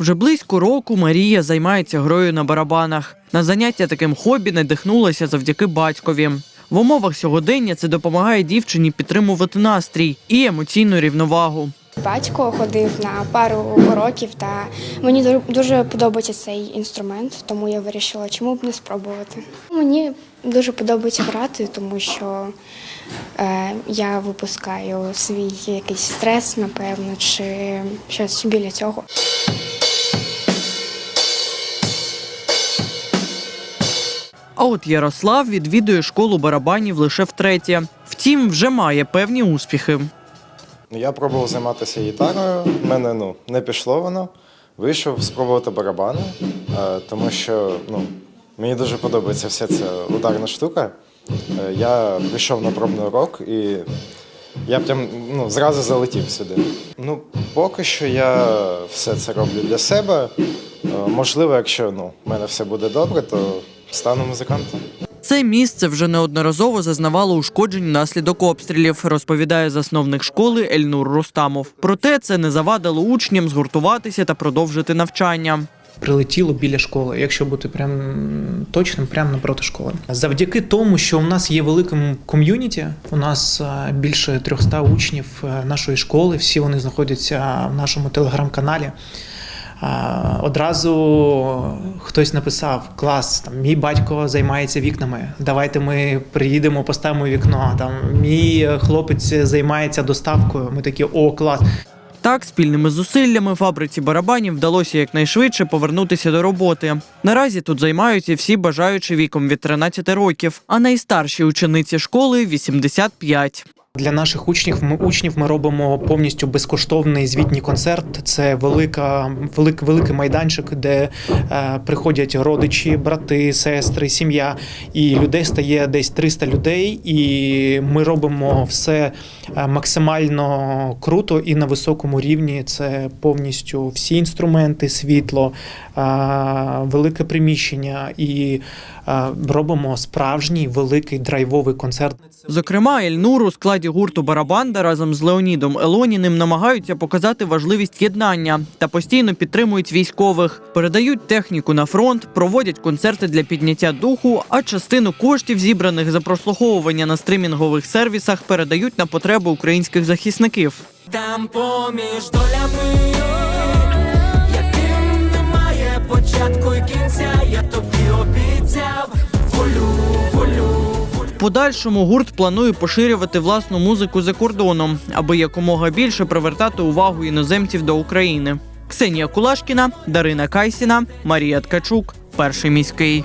Вже близько року Марія займається грою на барабанах. На заняття таким хобі надихнулася завдяки батькові. В умовах сьогодення це допомагає дівчині підтримувати настрій і емоційну рівновагу. Батько ходив на пару уроків, та мені ду- дуже подобається цей інструмент, тому я вирішила, чому б не спробувати. Мені дуже подобається грати, тому що е, я випускаю свій якийсь стрес, напевно, чи щось біля цього. А от Ярослав відвідує школу барабанів лише втретє. Втім, вже має певні успіхи. Я пробував займатися гітарою. в мене ну, не пішло воно. Вийшов спробувати барабани, е, тому що ну, мені дуже подобається вся ця ударна штука. Е, Я прийшов на пробний урок і я прям ну, зразу залетів сюди. Ну, поки що я все це роблю для себе. Е, Можливо, якщо ну, в мене все буде добре, то стану музикантом. Це місце вже неодноразово зазнавало ушкоджень внаслідок обстрілів, розповідає засновник школи Ельнур Рустамов. Проте це не завадило учням згуртуватися та продовжити навчання. прилетіло біля школи, якщо бути прям точним, прямо напроти школи. Завдяки тому, що у нас є великим ком'юніті, у нас е, більше 300 учнів е, нашої школи, всі вони знаходяться в нашому телеграм-каналі. Одразу хтось написав: клас, там мій батько займається вікнами. Давайте ми приїдемо, поставимо вікно. Там мій хлопець займається доставкою. Ми такі, о, клас. Так, спільними зусиллями фабриці барабанів вдалося якнайшвидше повернутися до роботи. Наразі тут займаються всі бажаючі віком від 13 років, а найстарші учениці школи 85. Для наших учнів ми учнів ми робимо повністю безкоштовний звітній концерт. Це велика, велик, великий майданчик, де е, приходять родичі, брати, сестри, сім'я. І людей стає десь 300 людей. І ми робимо все е, максимально круто і на високому рівні. Це повністю всі інструменти, світло, е, велике приміщення. І е, робимо справжній великий драйвовий концерт. Зокрема, Ельнур у складі гурту Барабанда разом з Леонідом Елоніним намагаються показати важливість єднання та постійно підтримують військових, передають техніку на фронт, проводять концерти для підняття духу, а частину коштів, зібраних за прослуховування на стримінгових сервісах, передають на потреби українських захисників. Там поміж долями, яким немає початку і кінця, подальшому гурт планує поширювати власну музику за кордоном, аби якомога більше привертати увагу іноземців до України. Ксенія Кулашкіна, Дарина Кайсіна, Марія Ткачук, перший міський.